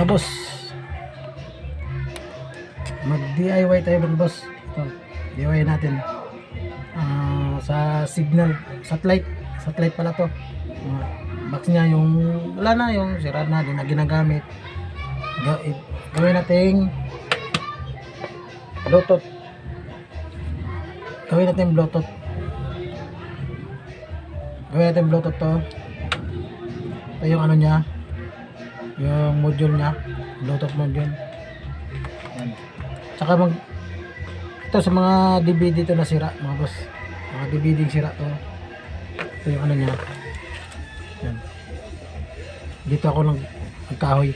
Mga boss. Mag DIY tayo mga boss. Ito, DIY natin. Ah, sa signal, satellite. Satellite pala to. Ah, box niya yung, wala na yung sira na, di na ginagamit. Ga- i- gawin nating Bluetooth. Gawin natin Bluetooth. Gawin natin Bluetooth to. Ito yung ano niya. Yung module niya. Bluetooth module. Yan. Tsaka mag ito sa mga DVD to na sira mga boss. Mga DVD sira to. Ito yung ano niya. Yan. Dito ako nag nagkahoy.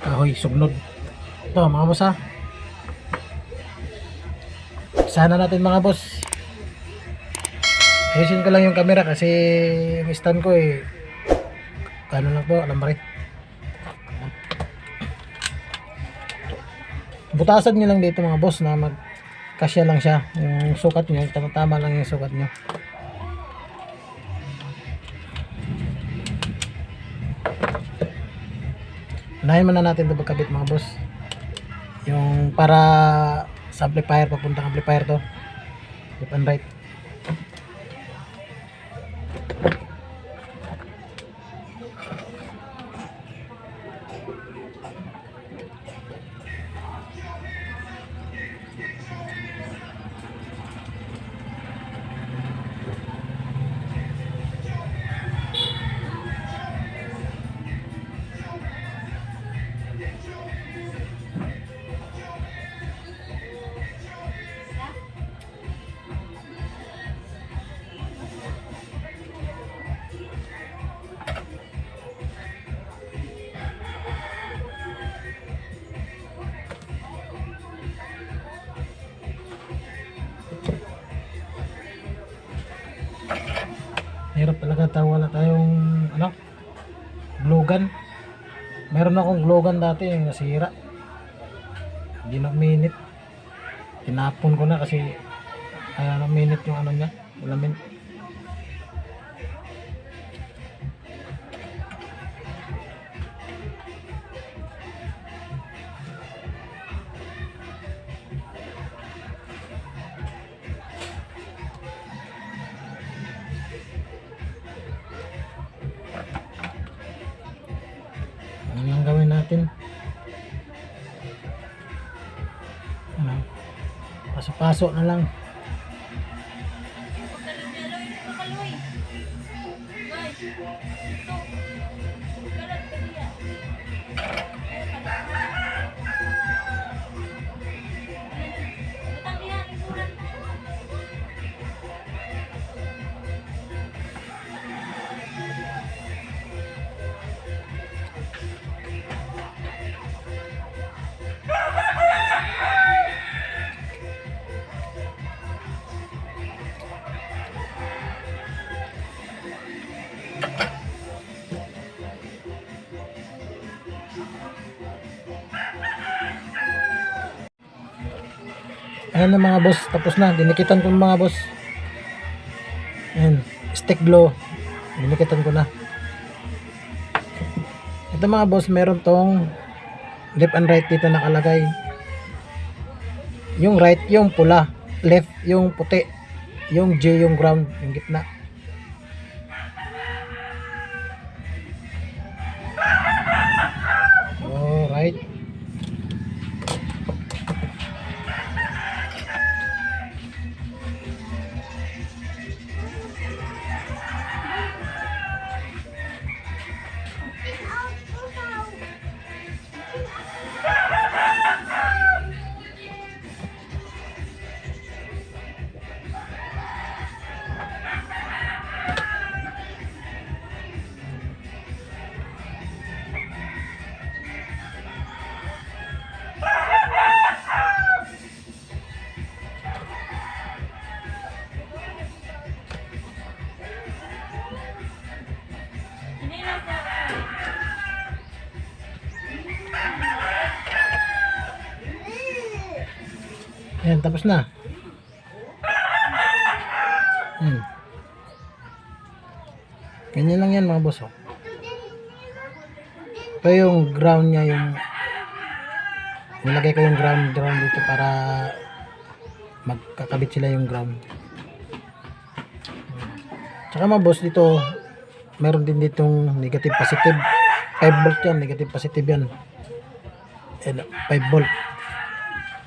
Kahoy, sugnod. Ito mga boss ha. Sana natin mga boss. Ayusin ko lang yung camera kasi yung stand ko eh ano lang po, alam rin. Butasan nyo lang dito mga boss na mag kasya lang siya. Yung sukat nyo, tama-tama lang yung sukat nyo. Unahin muna natin ito pagkabit mga boss. Yung para sa amplifier, papuntang amplifier to. Left and right. Talaga tayo wala tayong ano glue gun. Meron akong glue gun dati yung nasira. Hindi na minute. Tinapon ko na kasi kaya na minute yung ano niya. Ulamin. Paso-paso na lang. Ayan na mga boss, tapos na. Dinikitan ko mga boss. Ayan, stick glow. Dinikitan ko na. Ito mga boss, meron tong left and right dito nakalagay. Yung right, yung pula. Left, yung puti. Yung J, yung ground, yung gitna. Ayan, tapos na. Hmm. Ganyan lang yan mga boss. Oh. Ito yung ground niya, yung nilagay ko yung ground ground dito para magkakabit sila yung ground. Tsaka mga boss dito, meron din ditong negative positive. 5 volt yan, negative positive yan. Yan, 5 volt.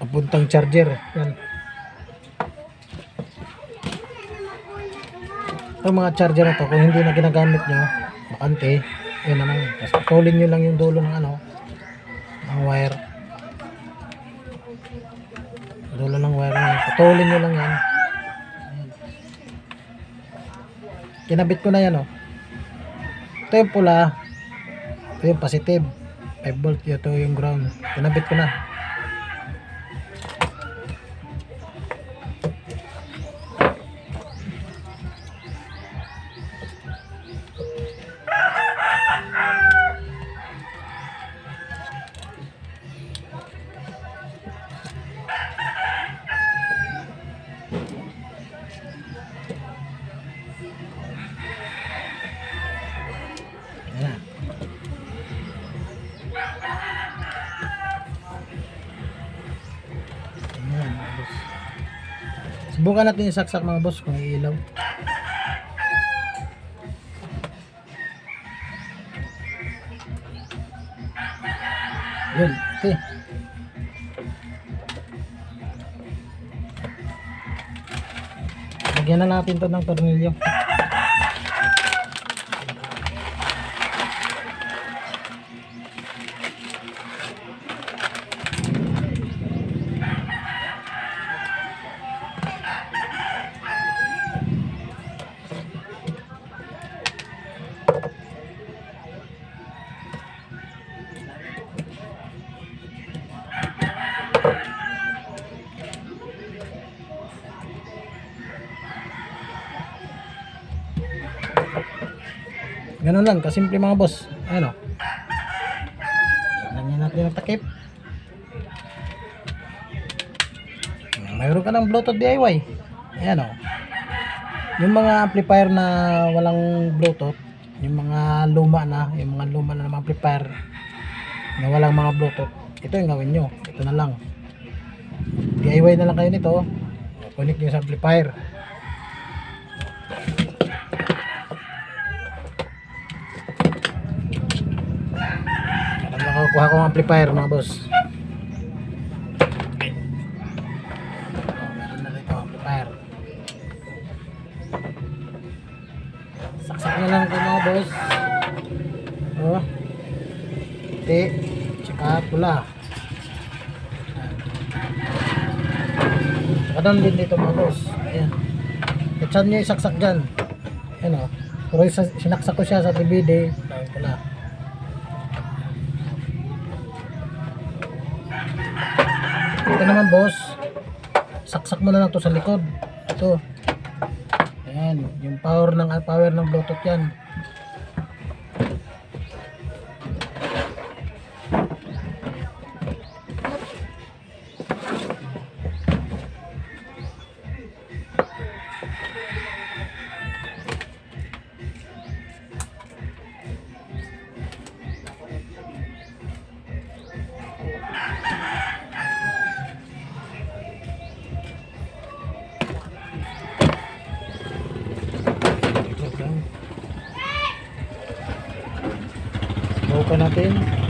Papuntang charger. Yan. Itong mga charger na to, kung hindi na ginagamit nyo, bakante, yun naman. Tapos putulin nyo lang yung dulo ng ano, ng wire. Dulo ng wire na. Putulin nyo lang yan. Kinabit ko na yan, oh. Ito yung pula. Ito yung positive. 5 volt. Ito yung ground. Kinabit ko na. Subukan natin isaksak mga boss kung iilaw. Yun, okay. Lagyan na natin to ng tornilyo. Ganun lang, kasimple mga boss. Ayan o. Lagyan natin ang takip. Mayroon ka ng Bluetooth DIY. Ayan o. Yung mga amplifier na walang Bluetooth, yung mga luma na, yung mga luma na ng amplifier na walang mga Bluetooth, ito yung gawin nyo. Ito na lang. DIY na lang kayo nito. Connect nyo sa amplifier. Alam na kukuha ko ng amplifier mga boss. Oh. Saksak na lang ito mga boss. Oh. Puti. Tsaka pula. Tsaka din dito mga boss. Ayan. Kitsan nyo isaksak dyan. Ayan o. Pero isa- sinaksak ko siya sa DVD. Ito naman boss, saksak mo na lang to sa likod. Ito. Ayan, yung power ng power ng Bluetooth yan. Buka natin.